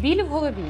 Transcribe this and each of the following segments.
Біль в голові.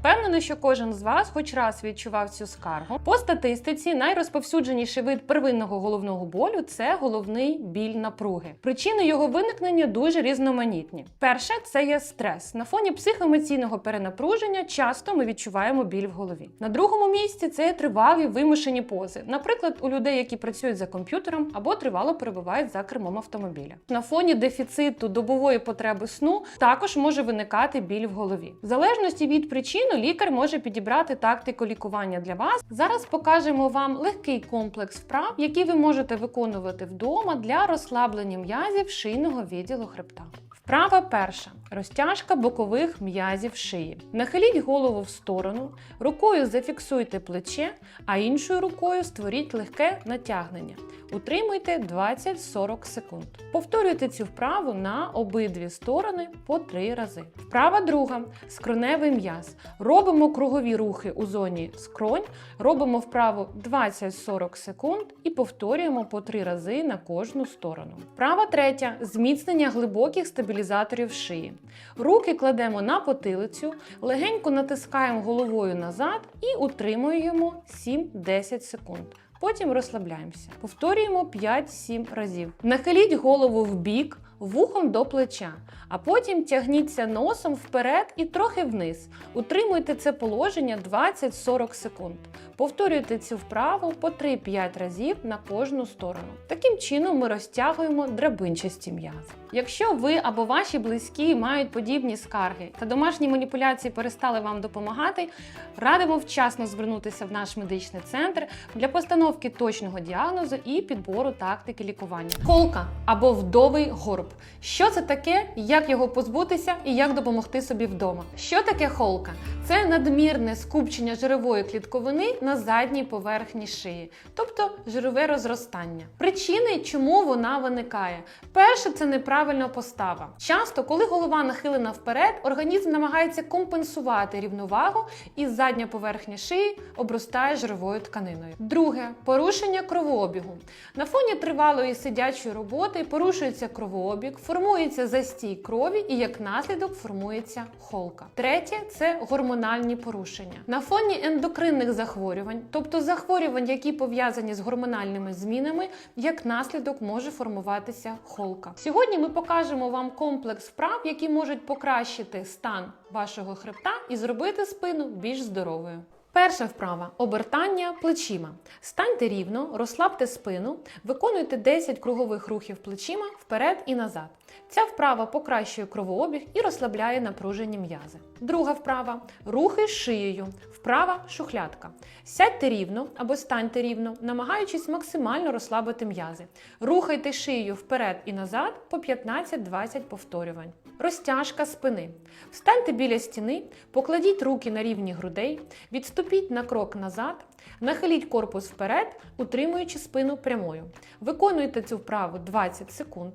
Впевнена, що кожен з вас хоч раз відчував цю скаргу. По статистиці найрозповсюдженіший вид первинного головного болю це головний біль напруги. Причини його виникнення дуже різноманітні. Перше це є стрес. На фоні психоемоційного перенапруження часто ми відчуваємо біль в голові. На другому місці це є тривалі вимушені пози, наприклад, у людей, які працюють за комп'ютером або тривало перебувають за кермом автомобіля. На фоні дефіциту добової потреби сну також може виникати біль в голові. В залежності від причини лікар може підібрати тактику лікування для вас. Зараз покажемо вам легкий комплекс вправ, які ви можете виконувати вдома для розслаблення м'язів шийного відділу хребта. Вправа перша розтяжка бокових м'язів шиї. Нахиліть голову в сторону, рукою зафіксуйте плече, а іншою рукою створіть легке натягнення. Утримуйте 20-40 секунд. Повторюйте цю вправу на обидві сторони по 3 рази. Вправа друга скроневий м'яз. Робимо кругові рухи у зоні скронь, робимо вправу 20-40 секунд і повторюємо по 3 рази на кожну сторону. Вправа третя зміцнення глибоких стабілізаторів шиї. Руки кладемо на потилицю, легенько натискаємо головою назад і утримуємо 7-10 секунд. Потім розслабляємося. Повторюємо 5-7 разів. Нахиліть голову в бік, вухом до плеча, а потім тягніться носом вперед і трохи вниз. Утримуйте це положення 20-40 секунд. Повторюйте цю вправу по 3-5 разів на кожну сторону. Таким чином ми розтягуємо драбинчасті м'язи. Якщо ви або ваші близькі мають подібні скарги та домашні маніпуляції перестали вам допомагати, радимо вчасно звернутися в наш медичний центр для постановки точного діагнозу і підбору тактики лікування. Холка або вдовий горб. Що це таке, як його позбутися і як допомогти собі вдома? Що таке холка? Це надмірне скупчення жирової клітковини на задній поверхні шиї, тобто жирове розростання. Причини, чому вона виникає? Перше, це неправильна постава. Часто, коли голова нахилена вперед, організм намагається компенсувати рівновагу, і задня поверхня шиї обростає жировою тканиною. Друге порушення кровообігу. На фоні тривалої сидячої роботи порушується кровообіг, формується застій крові і як наслідок формується холка. Третє це гормональні порушення. На фоні ендокринних захворювань, тобто захворювань, які пов'язані з гормональними змінами, як наслідок може формуватися холка. Сьогодні ми покажемо вам комплекс вправ, які можуть покращити стан вашого хребта і зробити спину більш здоровою. Перша вправа обертання плечима. Станьте рівно, розслабте спину, виконуйте 10 кругових рухів плечима вперед і назад. Ця вправа покращує кровообіг і розслабляє напружені м'язи. Друга вправа рухи шиєю. Вправа шухлядка. Сядьте рівно або станьте рівно, намагаючись максимально розслабити м'язи. Рухайте шиєю вперед і назад по 15-20 повторювань. Розтяжка спини. Встаньте біля стіни, покладіть руки на рівні грудей, відступіть на крок назад, нахиліть корпус вперед, утримуючи спину прямою. Виконуйте цю вправу 20 секунд.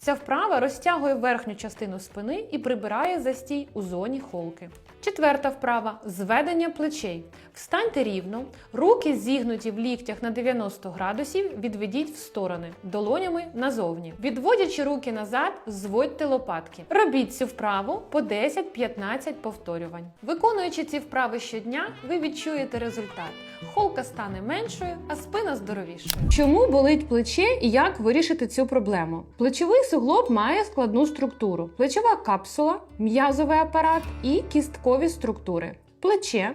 Ця вправа розтягує верхню частину спини і прибирає застій у зоні холки. Четверта вправа зведення плечей. Встаньте рівно, руки зігнуті в ліктях на 90 градусів, відведіть в сторони, долонями назовні. Відводячи руки назад, зводьте лопатки. Робіть цю вправу по 10-15 повторювань. Виконуючи ці вправи щодня, ви відчуєте результат. Холка стане меншою, а спина здоровішою. Чому болить плече і як вирішити цю проблему? Плечовий суглоб має складну структуру: плечова капсула, м'язовий апарат і кісткові структури. Плече,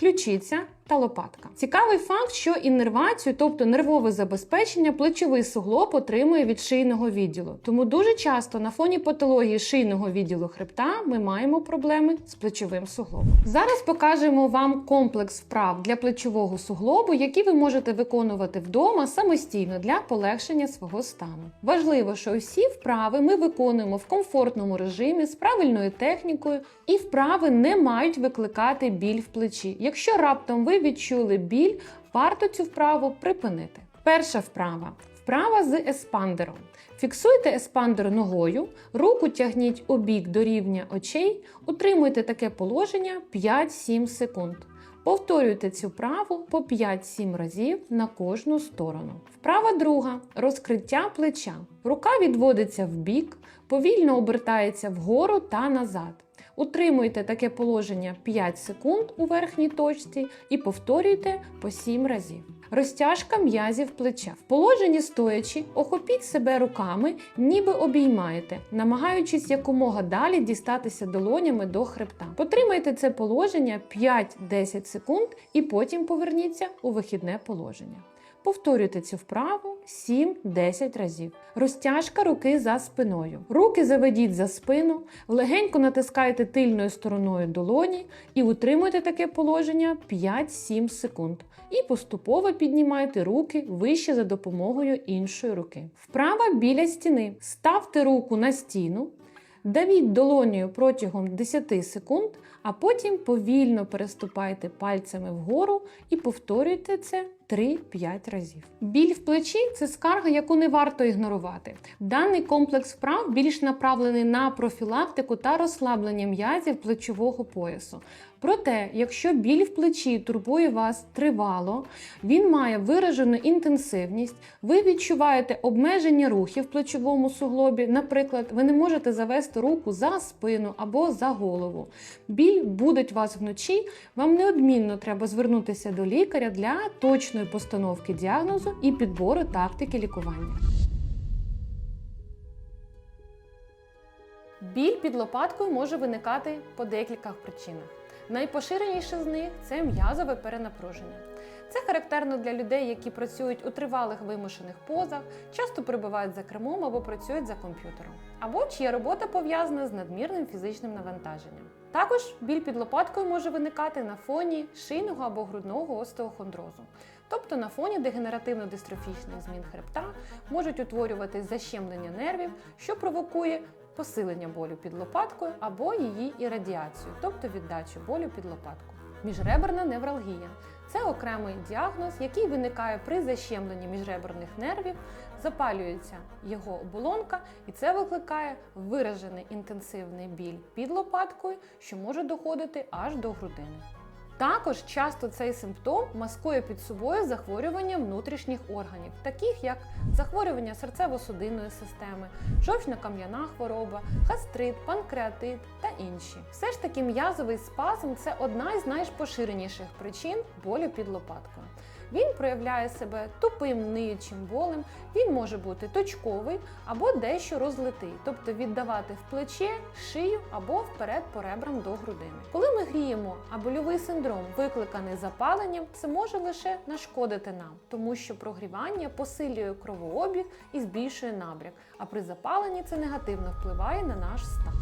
ключиця та лопатка. Цікавий факт, що іннервацію, тобто нервове забезпечення, плечовий суглоб отримує від шийного відділу. Тому дуже часто на фоні патології шийного відділу хребта ми маємо проблеми з плечовим суглобом. Зараз покажемо вам комплекс вправ для плечового суглобу, які ви можете виконувати вдома самостійно для полегшення свого стану. Важливо, що усі вправи ми виконуємо в комфортному режимі з правильною технікою, і вправи не мають викликати біль в плечі. Якщо раптом ви відчули біль, варто цю вправу припинити. Перша вправа вправа з еспандером. Фіксуйте еспандер ногою, руку тягніть у бік до рівня очей, утримуйте таке положення 5-7 секунд. Повторюйте цю вправу по 5-7 разів на кожну сторону. Вправа друга розкриття плеча. Рука відводиться в бік, повільно обертається вгору та назад. Утримуйте таке положення 5 секунд у верхній точці і повторюйте по 7 разів. Розтяжка м'язів плеча. В положенні стоячи, охопіть себе руками, ніби обіймаєте, намагаючись якомога далі дістатися долонями до хребта. Потримайте це положення 5-10 секунд і потім поверніться у вихідне положення. Повторюйте цю вправу 7-10 разів. Розтяжка руки за спиною. Руки заведіть за спину, легенько натискайте тильною стороною долоні і утримуйте таке положення 5-7 секунд. І поступово піднімайте руки вище за допомогою іншої руки. Вправа біля стіни. Ставте руку на стіну, давіть долонею протягом 10 секунд, а потім повільно переступайте пальцями вгору і повторюйте це 3-5 разів. Біль в плечі це скарга, яку не варто ігнорувати. Даний комплекс вправ більш направлений на профілактику та розслаблення м'язів плечового поясу. Проте, якщо біль в плечі турбує вас тривало, він має виражену інтенсивність, ви відчуваєте обмеження рухів в плечовому суглобі. Наприклад, ви не можете завести руку за спину або за голову. Біль будить вас вночі, вам неодмінно треба звернутися до лікаря для точної постановки діагнозу і підбору тактики лікування. Біль під лопаткою може виникати по декількох причинах. Найпоширеніше з них це м'язове перенапруження. Це характерно для людей, які працюють у тривалих вимушених позах, часто перебувають за кермом або працюють за комп'ютером, або чия робота пов'язана з надмірним фізичним навантаженням. Також біль під лопаткою може виникати на фоні шийного або грудного остеохондрозу. Тобто на фоні дегенеративно-дистрофічних змін хребта можуть утворюватись защемлення нервів, що провокує посилення болю під лопаткою або її ірадіацію, тобто віддачу болю під лопатку. Міжреберна невралгія це окремий діагноз, який виникає при защемленні міжреберних нервів, запалюється його оболонка, і це викликає виражений інтенсивний біль під лопаткою, що може доходити аж до грудини. Також часто цей симптом маскує під собою захворювання внутрішніх органів, таких як захворювання серцево-судинної системи, жовчно-кам'яна хвороба, гастрит, панкреатит та інші. Все ж таки м'язовий спазм це одна із найпоширеніших причин болю під лопаткою. Він проявляє себе тупим ниючим болем, він може бути точковий або дещо розлитий, тобто віддавати в плече, шию або вперед по ребрам до грудини. Коли ми гріємо, а больовий синдром викликаний запаленням, це може лише нашкодити нам, тому що прогрівання посилює кровообіг і збільшує набряк, а при запаленні це негативно впливає на наш стан.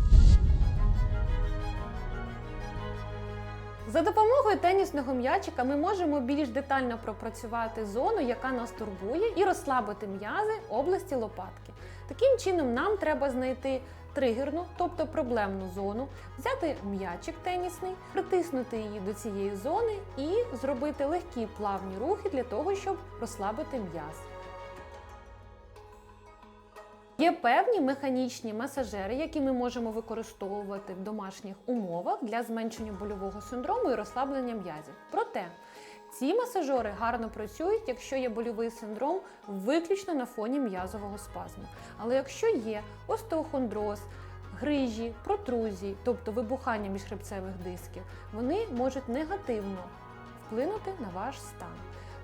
За допомогою тенісного м'ячика ми можемо більш детально пропрацювати зону, яка нас турбує, і розслабити м'язи області лопатки. Таким чином, нам треба знайти тригерну, тобто проблемну зону, взяти м'ячик тенісний, притиснути її до цієї зони і зробити легкі плавні рухи для того, щоб розслабити м'яз. Є певні механічні масажери, які ми можемо використовувати в домашніх умовах для зменшення больового синдрому і розслаблення м'язів. Проте ці масажери гарно працюють, якщо є больовий синдром виключно на фоні м'язового спазму. Але якщо є остеохондроз, грижі, протрузії, тобто вибухання міжхребцевих дисків, вони можуть негативно вплинути на ваш стан.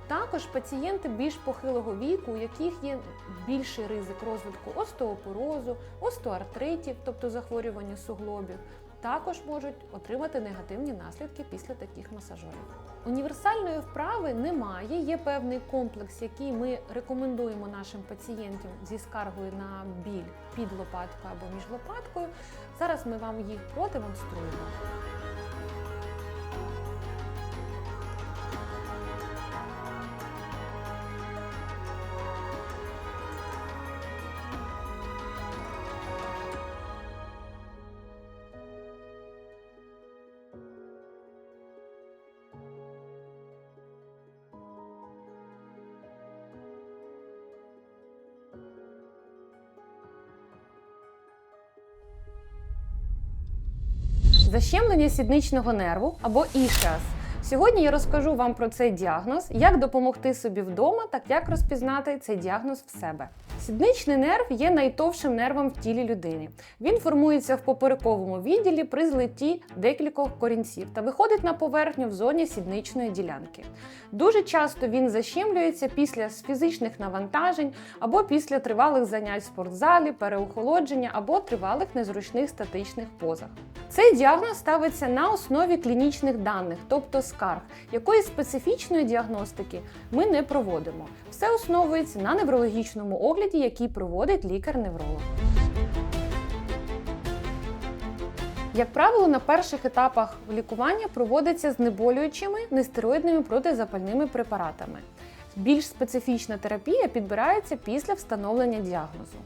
Також пацієнти більш похилого віку, у яких є більший ризик розвитку остеопорозу, остеоартритів, тобто захворювання суглобів, також можуть отримати негативні наслідки після таких масажерів. Універсальної вправи немає, є певний комплекс, який ми рекомендуємо нашим пацієнтам зі скаргою на біль під лопаткою або між лопаткою. Зараз ми вам їх продемонструємо. Защемлення сідничного нерву або ішіас. Сьогодні я розкажу вам про цей діагноз, як допомогти собі вдома, так як розпізнати цей діагноз в себе. Сідничний нерв є найтовшим нервом в тілі людини. Він формується в поперековому відділі при злитті декількох корінців та виходить на поверхню в зоні сідничної ділянки. Дуже часто він защемлюється після фізичних навантажень або після тривалих занять в спортзалі, переохолодження або тривалих незручних статичних позах. Цей діагноз ставиться на основі клінічних даних, тобто скарг, якої специфічної діагностики ми не проводимо. Все основується на неврологічному огляді, який проводить лікар-невролог. Як правило, на перших етапах лікування проводиться знеболюючими нестероїдними протизапальними препаратами. Більш специфічна терапія підбирається після встановлення діагнозу.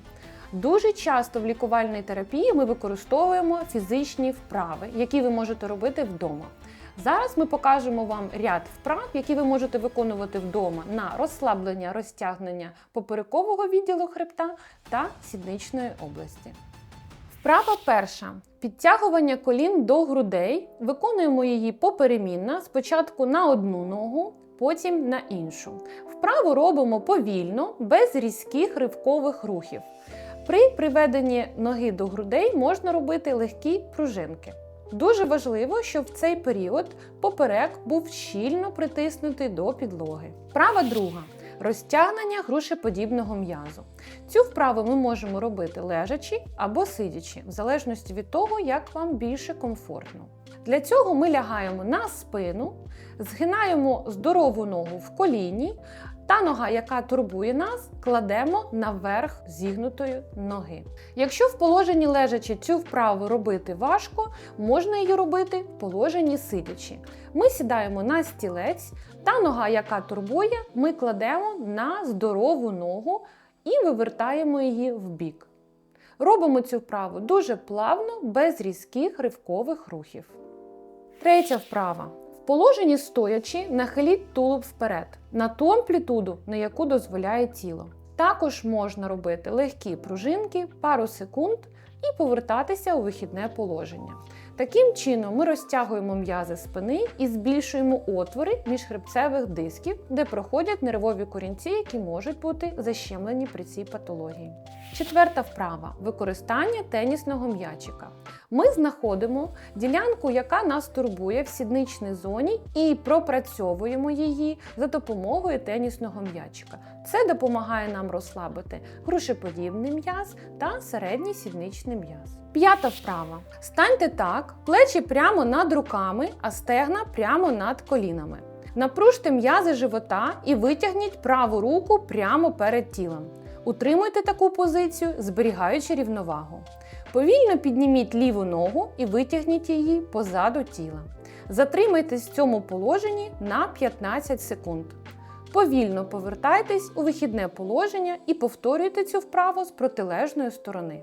Дуже часто в лікувальній терапії ми використовуємо фізичні вправи, які ви можете робити вдома. Зараз ми покажемо вам ряд вправ, які ви можете виконувати вдома на розслаблення, розтягнення поперекового відділу хребта та сідничної області. Вправа перша. Підтягування колін до грудей. Виконуємо її поперемінно, спочатку на одну ногу, потім на іншу. Вправу робимо повільно, без різких ривкових рухів. При приведенні ноги до грудей можна робити легкі пружинки. Дуже важливо, щоб в цей період поперек був щільно притиснутий до підлоги. Вправа друга. Розтягнення грушеподібного м'язу. Цю вправу ми можемо робити лежачи або сидячи, в залежності від того, як вам більше комфортно. Для цього ми лягаємо на спину, згинаємо здорову ногу в коліні, та нога, яка турбує нас, кладемо наверх зігнутої ноги. Якщо в положенні лежачи цю вправу робити важко, можна її робити в положенні сидячи. Ми сідаємо на стілець, та нога, яка турбує, ми кладемо на здорову ногу і вивертаємо її в бік. Робимо цю вправу дуже плавно, без різких ривкових рухів. Третя вправа. В положенні стоячи, нахиліть тулуб вперед на ту амплітуду, на яку дозволяє тіло. Також можна робити легкі пружинки, пару секунд і повертатися у вихідне положення. Таким чином ми розтягуємо м'язи спини і збільшуємо отвори міжхребцевих дисків, де проходять нервові корінці, які можуть бути защемлені при цій патології. Четверта вправа використання тенісного м'ячика. Ми знаходимо ділянку, яка нас турбує в сідничній зоні, і пропрацьовуємо її за допомогою тенісного м'ячика. Це допомагає нам розслабити грушеподібний м'яз та середній сідничний м'яз. П'ята вправа. Станьте так, плечі прямо над руками, а стегна прямо над колінами. Напружте м'язи живота і витягніть праву руку прямо перед тілом. Утримуйте таку позицію, зберігаючи рівновагу. Повільно підніміть ліву ногу і витягніть її позаду тіла. Затримайтесь в цьому положенні на 15 секунд. Повільно повертайтесь у вихідне положення і повторюйте цю вправу з протилежної сторони.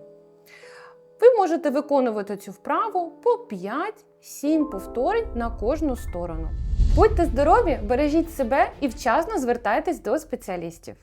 Ви можете виконувати цю вправу по 5-7 повторень на кожну сторону. Будьте здорові, бережіть себе і вчасно звертайтесь до спеціалістів.